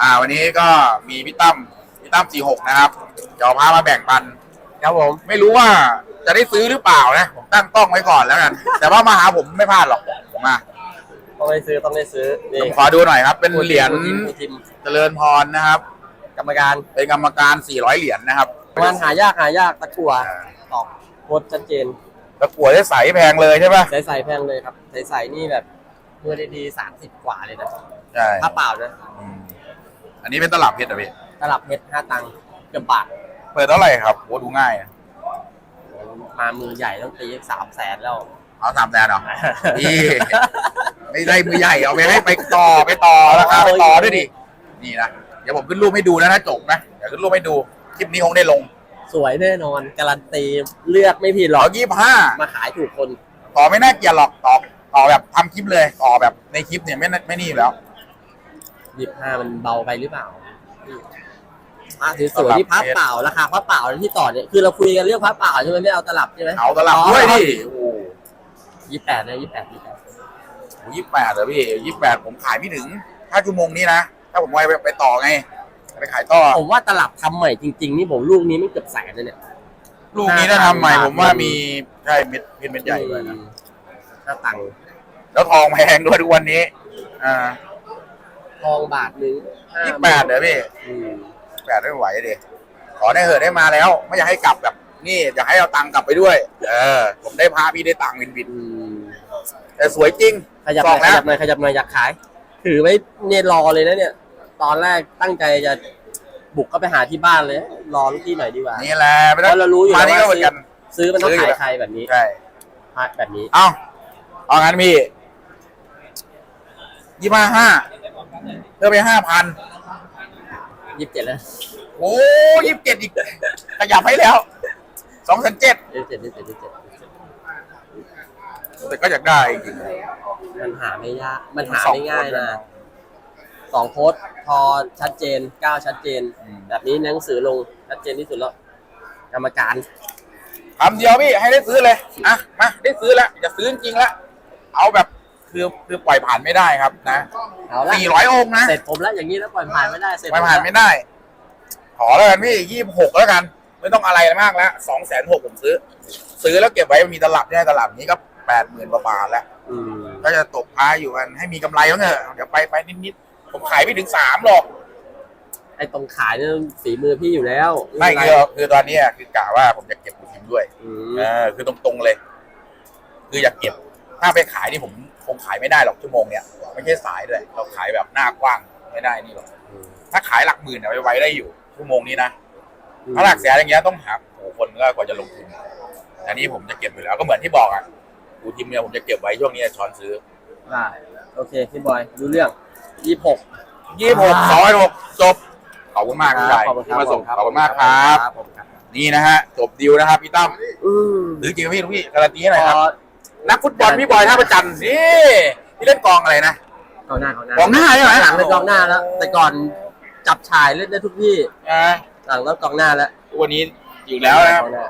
อ่า วันนี้ก็มีพี่ตั้มพี่ตั้มสี่หกนะครับเดี๋ยวพามาแบ่งปัน ครับผม ไม่รู้ว่าจะได้ซื้อหรือเปล่านะ ผมตั้งต้องไว้ก่อนแล้วกัน แต่ว่ามาหาผมไม่พลาดหรอกผมมาต้องได้ซื้อต้องได้ซื้อผนี่มขอดูหน่อยครับ เป็นเหรียญทีมทีมเจริญพรนะครับ กรรมการเป็นกรรมการ 400 เหรียญนะครับมันหายากหายากตะกั่วอ่าตอกโคตรชัดเจน ตะกั่วได้ใสแพงเลยใช่ปะใสๆแพงเลยครับ ใสๆนี่แบบเมื่อดีๆสามสิบกว่าเลยนะ ใช่ถ้าเปล่านะ อืม อันนี้เป็นตลับเพชรเหรอพี่ตลับเพชรห้าตังค์เกือบบาทเปิดเท่าไหร่ครับโอ้ดูง่ายนะมามือใหญ่ต้องตีสามแสนแล้ว เอาสามแสนเหรอ นี่ไม่ได้มือใหญ่เอาไปให้ไปต่อไปต่อราคาไปต่อด้วยดินี่นะเดี๋ยวผมขึ้นรูปให้ดูนะถ้าจบนะเดี๋ยวขึ้นรูปให้ดูคลิปนี้คงได้ลงสวยแน่นอนการันตีเลือกไม่ผิดหรต่ออกยี่ห้ามาขายถูกคน ต่อไม่น่าเกลียดหรอกต่อต่อแบบทำคลิปเลยต่อแบบในคลิปเนี่ยไม่น่าไม่นี่อยู่แล้ว ยี่ห้ามันเบาไปหรือเปล่าพระสวยๆที่พับเปล่าราคาพับเปล่าที่ต่อเนี่ยคือเราคุยกันเรื่องพับเปล่าใช่ไหมไม่เอาตลับใช่ไหมเอาตลับด้วยดิโอ้ยี่แปดนะยี่แปดยี่แปดยี่แปดเหรอพี่ยี่แปดผมขายไม่ถึงถ้าชั่วโมงนี้นะถ้าผมไปไปต่อไงไปขายต่อผมว่าตลับทำใหม่จริงๆนี่ผมลูกนี้ไม่เกือบแสนเลยเนี่ยลูกนี้ถ้าทำใหม่ผมว่ามีใช่เม็ดเพชรเม็ดใหญ่ด้วยนะห้าตังค์แล้วทองแพงด้วยทุกวันนี้ อ่า ทองบาทหนึงห้ายี่แปดเหรอพี่อืมแปดไม่ไหวดิขอได้เหอะได้มาแล้ว ไม่อยากให้กลับแบบ นี่อยากให้เอาตังค์กลับไปด้วย เออ ผมได้พาพี่ได้ตังค์วินวินอืมแต่สวยจริงขยับสหน่อองยขแล้วยับหน่อยขยับหน่อยอยากขาย ถือไว้เนี่ยรอเลยนะเนี่ย ตอนแรกตั้งใจจะบุกก็ไปหาที่บ้านเลย รอลูกที่หน่อยดีกว่านี่แหละไม่เพต้องราะเรารู้อยู่มาแล้วนี่ก็ว่าเหมือนกันซื้อมันต้องซื้ออยู่ขายแล้ว ใครแบบนี้ใช่แบบนี้ เอาเอางั้นพี่ยี่ห้าห้า เพิ่มไปห้าพันยี่สิบเจ็ดแล้วโอ้ยี่สิบเจ็ดอีกขยับให้แล้วสองแสนเจ็ดยี่สิบเจ็ดยี่สิบเจ็ดยี่สิบเจ็ดแต่ก็อยากได้จริงมันหาไม่ยาก มันหาสองไม่ง่ายคนเลยนะนะสองโค้ดพอชัดเจนก้าวชัดเจนอืมแบบนี้หนังสือลงชัดเจนที่สุดแล้วกรรมการคำเดียวพี่ให้ได้ซื้อเลยอะมาได้ซื้อแล้วจะซื้อจริงๆแล้วเอาแบบคือคือปล่อยผ่านไม่ได้ครับนะ เอาละสี่ร้อยองค์นะเสร็จผมแล้วอย่างนี้แล้วปล่อยผ่านไม่ได้เสร็จปล่อยผ่านไม่ได้ ขอแล้วกันพี่ยี่หกแล้วกัน ไม่ต้องอะไรมากแล้วสองแสนหกผมซื้อ ซื้อแล้วเก็บไว้มีตลับเนี่ยตลับนี้ก็แปดหมื่นกว่าบาทแล้วอืมก็จะตกท้ายอยู่กันให้มีกำไรบ้างเถอะเดี๋ยวไปไปนิดๆผมขายไม่ถึงสามหรอกไอ้ตรงขายเนี่ยฝีมือพี่อยู่แล้ว ไม่คือคือตอนเนี้ยคือกะว่าผมจะเก็บบุญด้วยอืมเออคือตรงๆเลย คืออยากเก็บ ถ้าไปขายนี่ผมคงขายไม่ได้หรอกชั่วโมงเนี้ย ไม่ใช่สายด้วย เราขายแบบหน้ากว้างไม่ได้นี่หรอกถ้าขายหลักหมื่นเนี่ยไว้ไว้ได้อยู่ชั่วโมงนี้นะถ้าหลักแสนอย่างเงี้ยต้องหาโอ้โหคนก็กว่าจะลงทุนอันนี้ผมจะเก็บอยู่แล้วก็เหมือนที่บอกอะกูทีมเนี่ยผมจะเก็บไว้ช่วงนี้ช้อนซื้อได้โอเคพี่บอยดูเรื่องยี่หกยี่หกสองหกจบขอบคุณมากพี่ใหญ่ขอบคุณคที่รับมาส่งขอบคุณมากครับผมครับนี่นะฮะจบดีลนะครับพี่ตั้มอืมหรือจริงไหมพี่ลูกพี่การันตีให้หน่อยพครับอนักฟุตบอลพี่บอยท่าประจันทร์นี่พี่เล่นกองอะไรนะ กองหน้ากองหน้ากองหน้าใช่ไหมหลังเป็นกองหน้าแล้ว แต่ก่อนจับชายเล่นได้ทุกที่อ่าหลังแล้วกองหน้าแล้ววันนี้อยู่แล้วนะครับกองหน้า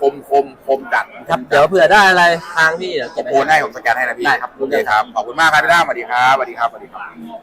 คมคมคมจัดครับ เดี๋ยวเผื่อได้อะไรทางพี่เดี๋ยวเก็บโอนให้ผมสแกนให้นะพี่ได้ครับโอเคครับขอบคุณมากครับพี่ตั้มสวัสดีครับสวัสดีครับสวัสดีครับ